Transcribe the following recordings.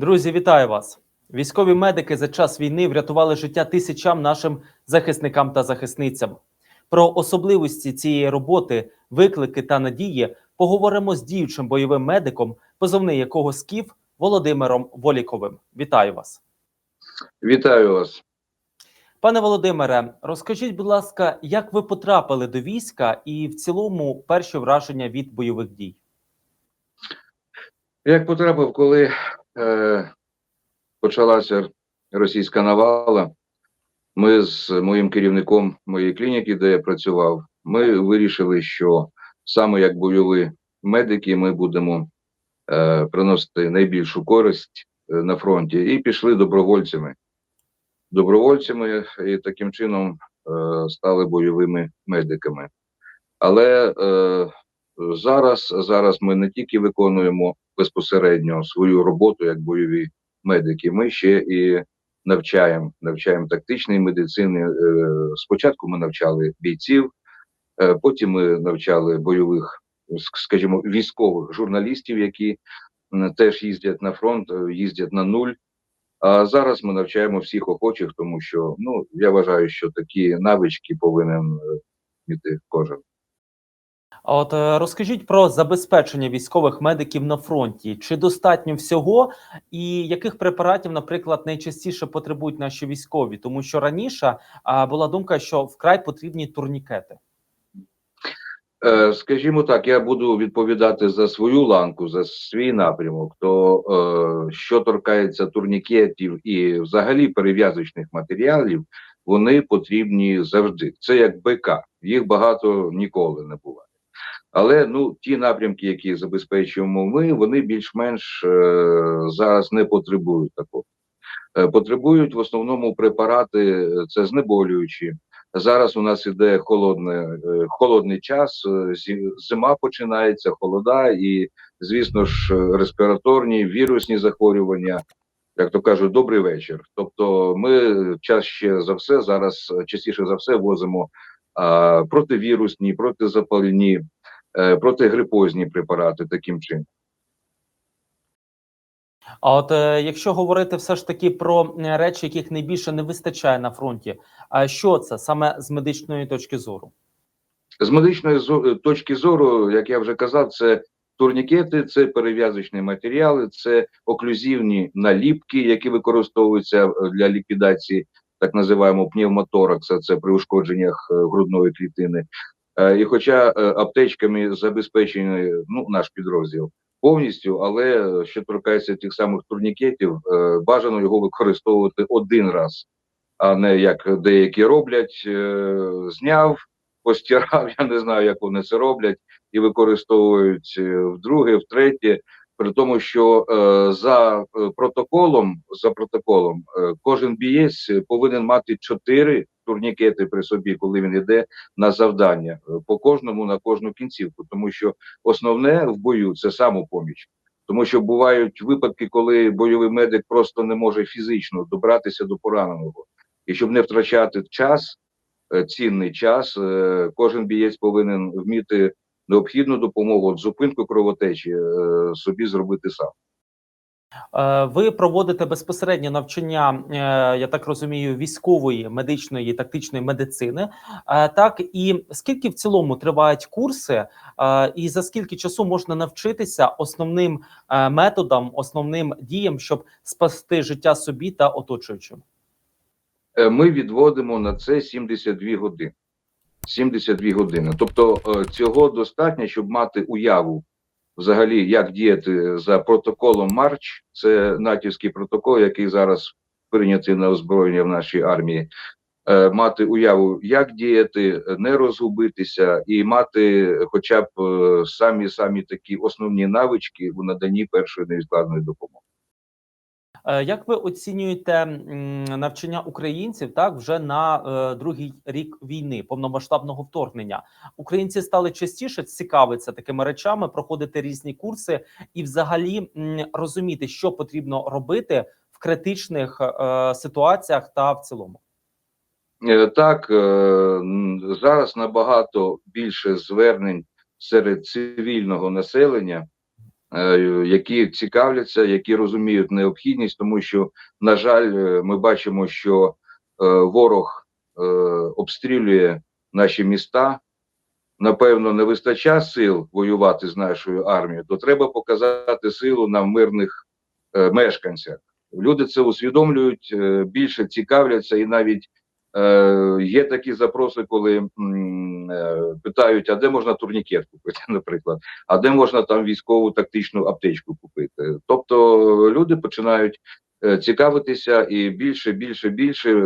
Друзі, вітаю вас! Військові медики за час війни врятували життя тисячам нашим захисникам та захисницям. Про особливості цієї роботи, виклики та надії поговоримо з діючим бойовим медиком, позовний якого СКІФ Володимиром Воліковим. Вітаю вас, Вітаю вас. пане Володимире. Розкажіть, будь ласка, як ви потрапили до війська і в цілому перші враження від бойових дій? Як потрапив, коли е, почалася російська навала, ми з моїм керівником моєї клініки, де я працював, ми вирішили, що саме як бойові медики ми будемо е, приносити найбільшу користь е, на фронті, і пішли добровольцями. Добровольцями і таким чином е, стали бойовими медиками. Але е, зараз, зараз ми не тільки виконуємо безпосередньо свою роботу як бойові медики, ми ще і навчаємо, навчаємо тактичної медицини. Е, Спочатку ми навчали бійців, е, потім ми навчали бойових, скажімо, військових журналістів, які теж їздять на фронт, е, їздять на нуль. А зараз ми навчаємо всіх охочих, тому що ну я вважаю, що такі навички повинен мати кожен. От е, розкажіть про забезпечення військових медиків на фронті. Чи достатньо всього, і яких препаратів, наприклад, найчастіше потребують наші військові? Тому що раніше була думка, що вкрай потрібні турнікети. Е, Скажімо так, я буду відповідати за свою ланку, за свій напрямок. То е, що торкається турнікетів і взагалі перев'язочних матеріалів, вони потрібні завжди. Це як БК, їх багато ніколи не буває. Але ну ті напрямки, які забезпечуємо ми, вони більш-менш е, зараз не потребують такого. Е, потребують в основному препарати, е, це знеболюючі. Зараз у нас іде холодне, холодний час, зима починається, холода, і, звісно ж, респіраторні, вірусні захворювання, як то кажуть, добрий вечір. Тобто, ми чаще за все зараз частіше за все возимо а, противірусні, протизапальні, протигрипозні препарати таким чином. А от е, якщо говорити все ж таки про е, речі, яких найбільше не вистачає на фронті, а що це саме з медичної точки зору? З медичної точки зору, як я вже казав, це турнікети, це перев'язочні матеріали, це оклюзивні наліпки, які використовуються е, для ліквідації так називаємо пневмоторакса, це при ушкодженнях е, грудної клітини. Е, І хоча е, аптечками забезпечений ну, наш підрозділ повністю, але е, що торкається тих самих турнікетів, бажано його використовувати один раз, а не як деякі роблять, зняв, постирав, я не знаю, як вони це роблять, і використовують вдруге, втретє. При тому, що е, за е, протоколом, за протоколом, е, кожен бієць повинен мати чотири турнікети при собі, коли він йде на завдання, е, по кожному на кожну кінцівку. Тому що основне в бою це самопоміч. Тому що бувають випадки, коли бойовий медик просто не може фізично добратися до пораненого, і щоб не втрачати час, е, цінний час, кожен бієць повинен вміти необхідну допомогу, от зупинку кровотечі е, собі зробити сам. Е, Ви проводите безпосередньо навчання, е, я так розумію, військової медичної тактичної медицини. Так і скільки в цілому тривають курси, і за скільки часу можна навчитися основним методам, основним діям, щоб спасти життя собі та оточуючим? Ми відводимо на це 72 години. 72 години. Тобто е, цього достатньо, щоб мати уяву взагалі, як діяти за протоколом Марч. Це натівський протокол, який зараз прийнятий на озброєння в нашій армії. Е, Мати уяву, як діяти, не розгубитися, і мати хоча б е, самі самі такі основні навички у наданні першої невідкладної допомоги. Е, Як ви оцінюєте навчання українців так вже на е, другий рік війни, повномасштабного вторгнення? Українці стали частіше цікавитися такими речами, проходити різні курси і, взагалі, розуміти, що потрібно робити в критичних е, ситуаціях та в цілому. Е, Так, е, зараз набагато більше звернень серед цивільного населення які цікавляться, які розуміють необхідність, тому що, на жаль, е, ми бачимо, що е, ворог е, обстрілює наші міста. Напевно, не вистачає сил воювати з нашою армією, то треба показати силу на мирних е, мешканцях. Люди це усвідомлюють, е, більше цікавляться, і навіть е, є такі запроси, коли е, питають, а де можна турнікет купити, наприклад, а де можна там військову тактичну аптечку купити. Тобто люди починають е, цікавитися і більше, більше, більше, е,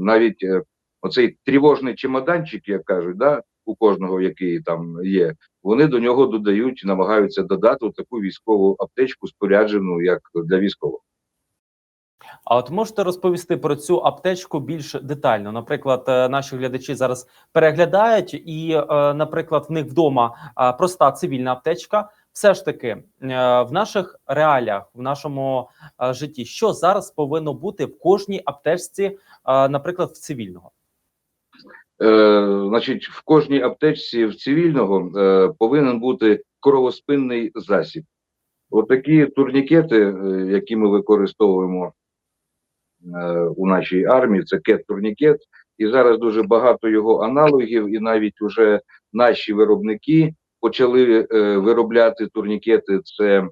навіть е, оцей тривожний чемоданчик, як кажуть, да, у кожного, який там є, вони до нього додають, намагаються додати таку військову аптечку, споряджену як для військових. А от можете розповісти про цю аптечку більш детально? Наприклад, е, наші глядачі зараз переглядають, і, е, наприклад, в них вдома е, проста цивільна аптечка. Все ж таки, в наших реаліях, в нашому житті, що зараз повинно бути в кожній аптечці, наприклад, в цивільного? Е, значить, в кожній аптечці в цивільного е, повинен бути кровоспинний засіб. Отакі турнікети, які ми використовуємо у нашій армії, це кет-турнікет, і зараз дуже багато його аналогів, і навіть уже наші виробники почали е, виробляти турнікети. Це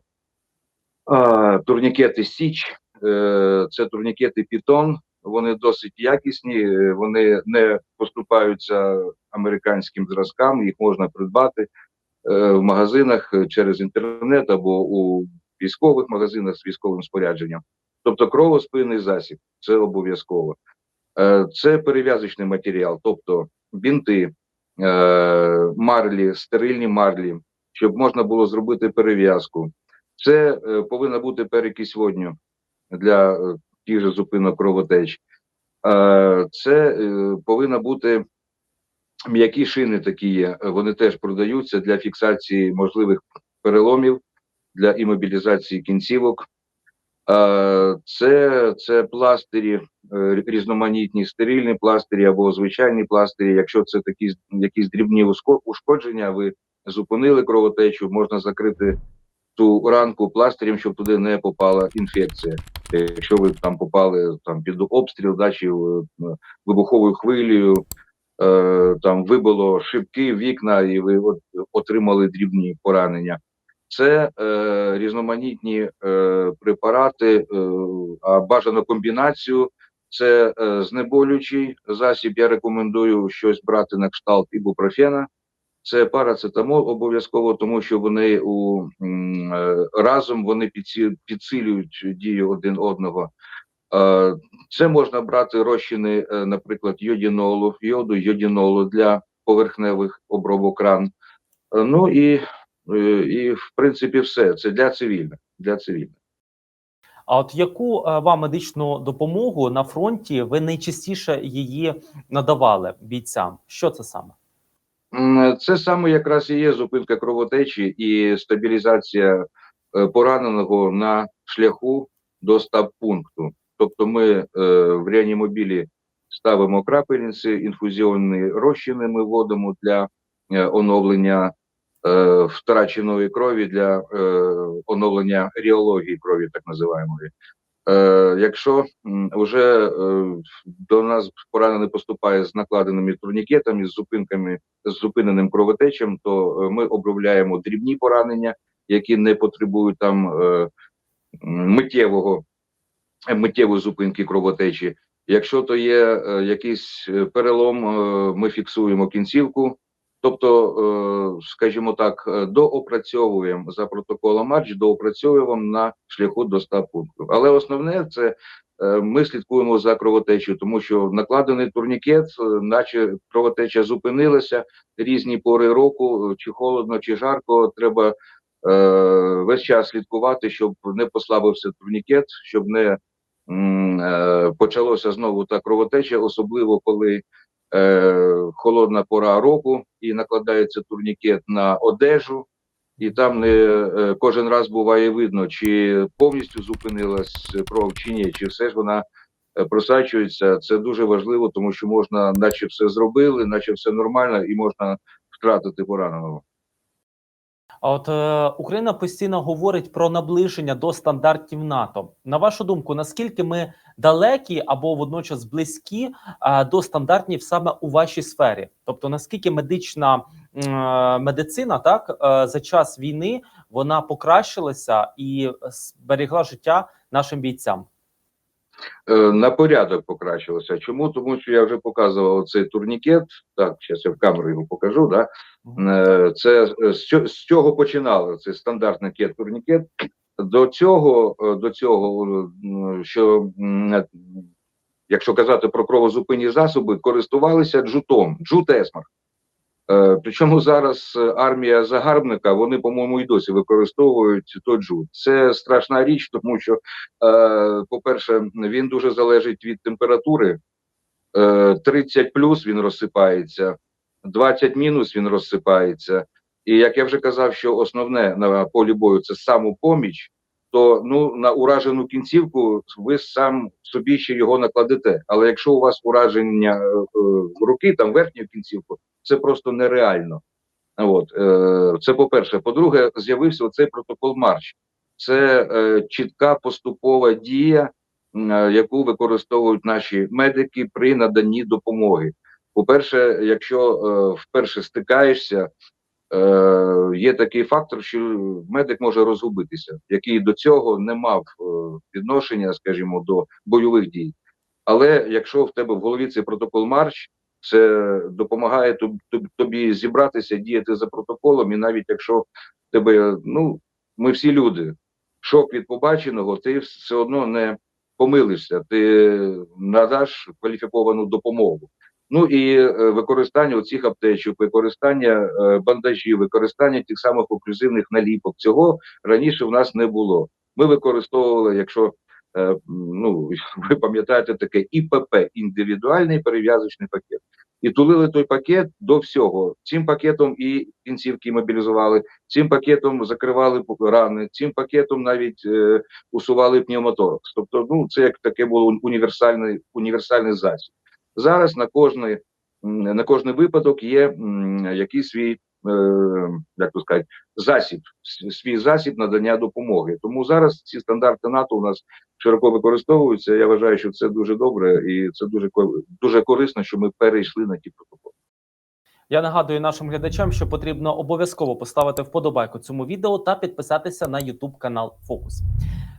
а, турнікети Січ, е, це турнікети Пітон. Вони досить якісні, е, вони не поступаються американським зразкам, їх можна придбати е, в магазинах е, через інтернет або у військових магазинах з військовим спорядженням. Тобто кровоспинний засіб це обов'язково. Е, Це перев'язочний матеріал, тобто бінти, е, марлі, стерильні марлі, щоб можна було зробити перев'язку. Це е, повинна бути перекись водню для тих же зупинок кровотеч. Це повинна бути м'які шини такі є. Вони теж продаються для фіксації можливих переломів, для імобілізації кінцівок. Це, це пластирі, е, різноманітні стерильні пластирі або звичайні пластирі. Якщо це такі якісь дрібні ушкодження, ви зупинили кровотечу, можна закрити ту ранку пластирем, щоб туди не попала інфекція. Якщо ви там попали там під обстріл, да, чи е, вибуховою хвилею, е, там вибило шибки, вікна, і ви от, отримали дрібні поранення. Це е, різноманітні е, препарати, е, а бажано комбінацію. Це е, знеболюючий засіб. Я рекомендую щось брати на кшталт ібупрофена. Це парацетамол обов'язково, тому що вони у е, разом вони підсилюють дію один одного. Е, Це можна брати розчини, е, наприклад, йодінолу, йоду, йодінолу для поверхневих обробок ран. Е, Ну і, і в принципі все. Це для цивільних. Для цивільних. А от яку е, вам медичну допомогу на фронті ви найчастіше її надавали бійцям? Що це саме? Це саме якраз і є зупинка кровотечі і стабілізація е, пораненого на шляху до стаб-пункту. Тобто ми е, в реанімобілі ставимо крапельниці, інфузіонні розчини ми вводимо для е, оновлення е, втраченої крові, для е, оновлення ріології крові, так називаємо. Е, якщо вже е, до нас поранений поступає з накладеними турнікетами, з зупинками, з зупиненим кровотечем, то е, ми обробляємо дрібні поранення, які не потребують там е, миттєвого миттєвої зупинки кровотечі. Якщо то є е, якийсь е, перелом, е, ми фіксуємо кінцівку. Тобто, е, скажімо так, е, доопрацьовуємо за протоколом Марч, доопрацьовуємо на шляху до 100 пунктів. Але основне це е, ми слідкуємо за кровотечею, тому що накладений турнікет, наче кровотеча зупинилася різні пори року, чи холодно, чи жарко. Треба весь час слідкувати, щоб не послабився турнікет, щоб не почалося знову та кровотеча, особливо коли е, холодна пора року і накладається турнікет на одежу, і там не е, кожен раз буває видно, чи повністю зупинилась кров чи ні, чи все ж вона е, просачується. Це дуже важливо, тому що можна, наче все зробили, наче все нормально, і можна втратити пораненого. От е, Україна постійно говорить про наближення до стандартів НАТО. На вашу думку, наскільки ми далекі або водночас близькі е, до стандартів саме у вашій сфері? Тобто наскільки медична е, медицина так е, за час війни вона покращилася і зберегла життя нашим бійцям? Е, На порядок покращилося. Чому? Тому що я вже показував цей турнікет. Так, зараз я в камеру його покажу. Да? Е, Це е, з чого починало? Це стандартний кет турнікет. До цього, до цього, що якщо казати про кровозупинні засоби, користувалися джутом, джут есмар. Е, Причому зараз е, армія загарбника, вони, по-моєму, і досі використовують той джут. Це страшна річ, тому що, е, по-перше, він дуже залежить від температури. Е, 30 плюс він розсипається, 20 мінус він розсипається. І як я вже казав, що основне на полі бою це самопоміч, то ну на уражену кінцівку ви сам собі ще його накладете. Але якщо у вас ураження е, е, руки, там верхню кінцівку, це просто нереально. От е, це по-перше. По-друге, з'явився оцей протокол Марш. Це е, чітка поступова дія, е, яку використовують наші медики при наданні допомоги. По-перше, якщо е, вперше стикаєшся, е, є такий фактор, що медик може розгубитися, який до цього не мав е, відношення, скажімо, до бойових дій. Але якщо в тебе в голові цей протокол Марш, це допомагає тоб- тоб- тобі зібратися, діяти за протоколом, і навіть якщо тебе, ну ми всі люди, шок від побаченого, ти все одно не помилишся, ти надаш кваліфіковану допомогу. Ну і е, використання оцих аптечок, використання е, бандажів, використання тих самих оклюзивних наліпок. Цього раніше в нас не було. Ми використовували, якщо ну ви пам'ятаєте таке ІПП індивідуальний перев'язочний пакет. І тулили той пакет до всього. Цим пакетом і кінцівки мобілізували, цим пакетом закривали рани, цим пакетом навіть е, усували пневмоторакс. Тобто, ну це як таке було універсальний універсальний засіб. Зараз на кожний на кожний випадок є м, якийсь свій, е, як то сказати, засіб, свій засіб надання допомоги. Тому зараз ці стандарти НАТО у нас широко використовуються. Я вважаю, що це дуже добре і це дуже дуже корисно, що ми перейшли на ті протоколи. Я нагадую нашим глядачам, що потрібно обов'язково поставити вподобайку цьому відео та підписатися на YouTube канал Фокус.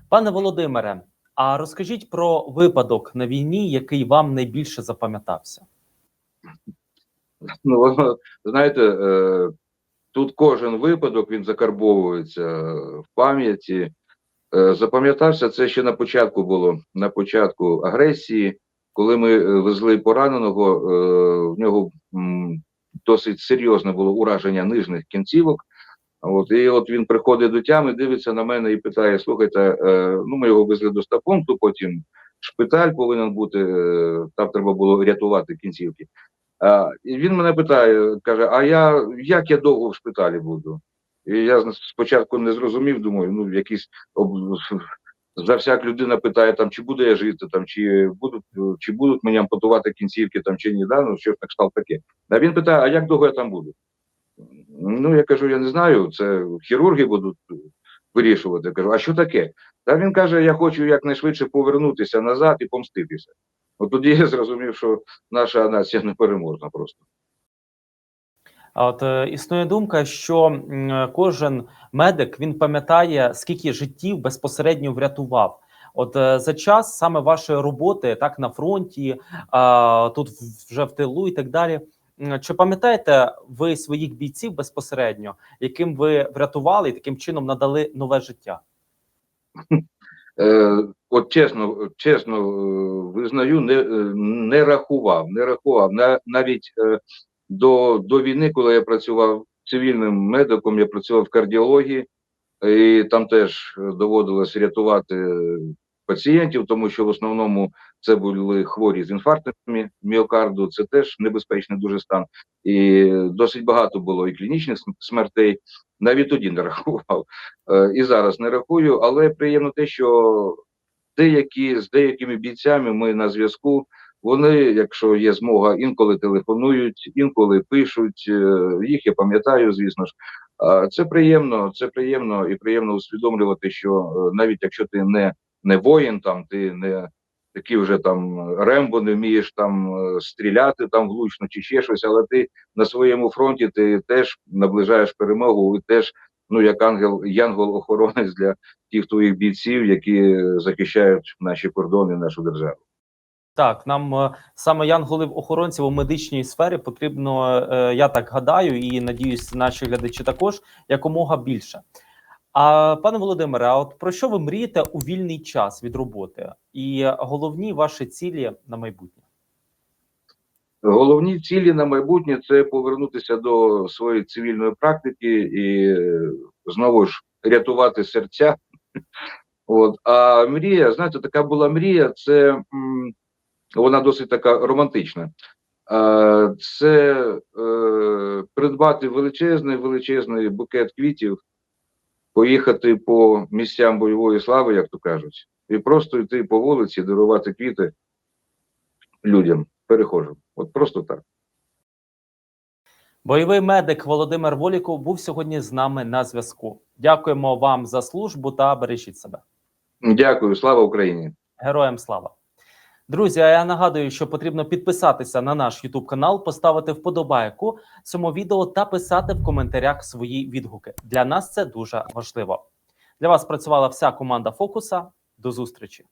Пане Володимире, а розкажіть про випадок на війні, який вам найбільше запам'ятався. Ну, знаєте, е, тут кожен випадок він закарбовується в пам'яті. Е, запам'ятався це ще на початку було, на початку агресії, коли ми е, везли пораненого, в нього досить серйозне було ураження нижніх кінцівок. От, і от він приходить до тями, дивиться на мене і питає: слухайте, ну ми його везли до стапункту, потім шпиталь повинен бути, там треба було рятувати кінцівки. І він мене питає, каже: А я як я довго в шпиталі буду? І я спочатку не зрозумів, думаю, ну якийсь об... за всяк людина питає, там, чи буду я жити, там, чи будуть, чи будуть мені ампутувати кінцівки, там, чи ні, да? ну, щось на кшталт таке. А він питає, а як довго я там буду? Ну, я кажу, я не знаю, це хірурги будуть вирішувати. Я кажу, а що таке? Та він каже, я хочу якнайшвидше повернутися назад і помститися. От тоді я зрозумів, що наша нація непереможна просто. А От е, існує думка, що кожен медик він пам'ятає, скільки життів безпосередньо врятував. От е, за час саме вашої роботи, так на фронті, а, тут вже в тилу і так далі. Чи пам'ятаєте ви своїх бійців безпосередньо, яким ви врятували і таким чином надали нове життя? Е, от чесно, чесно е, визнаю, не, е, не рахував, не рахував. На, навіть до, до війни, коли я працював цивільним медиком, я працював в кардіології, і там теж доводилось рятувати пацієнтів, тому що в основному це були хворі з інфарктами міокарду, це теж небезпечний дуже стан. І досить багато було і клінічних смертей. Навіть тоді не рахував. Е, і зараз не рахую, але приємно те, що деякі з деякими бійцями ми на зв'язку. Вони, якщо є змога, інколи телефонують, інколи пишуть. е, Їх я пам'ятаю, звісно ж. Це приємно, це приємно і приємно усвідомлювати, що е, навіть якщо ти не, не воїн, там ти не такий вже там рембо, не вмієш там е, стріляти там влучно чи ще щось, але ти на своєму фронті ти теж наближаєш перемогу, і теж ну як ангел, янгол-охоронець для тих твоїх бійців, які захищають наші кордони, нашу державу. Так, нам е, саме янголів охоронців у медичній сфері потрібно, е, я так гадаю, і надіюсь, наші глядачі також якомога більше. А пане Володимире, а от про що ви мрієте у вільний час від роботи? І головні ваші цілі на майбутнє? Головні цілі на майбутнє це повернутися до своєї цивільної практики і знову ж рятувати серця. От а мрія, знаєте, така була мрія. Це вона досить така романтична. Це е, придбати величезний величезний букет квітів, поїхати по місцям бойової слави, як то кажуть, і просто йти по вулиці, дарувати квіти людям, перехожим. От просто так. Бойовий медик Володимир Воліков був сьогодні з нами на зв'язку. Дякуємо вам за службу та бережіть себе. Дякую, слава Україні. Героям слава. Друзі, а я нагадую, що потрібно підписатися на наш YouTube канал, поставити вподобайку цьому відео та писати в коментарях свої відгуки. Для нас це дуже важливо. Для вас працювала вся команда Фокуса. До зустрічі.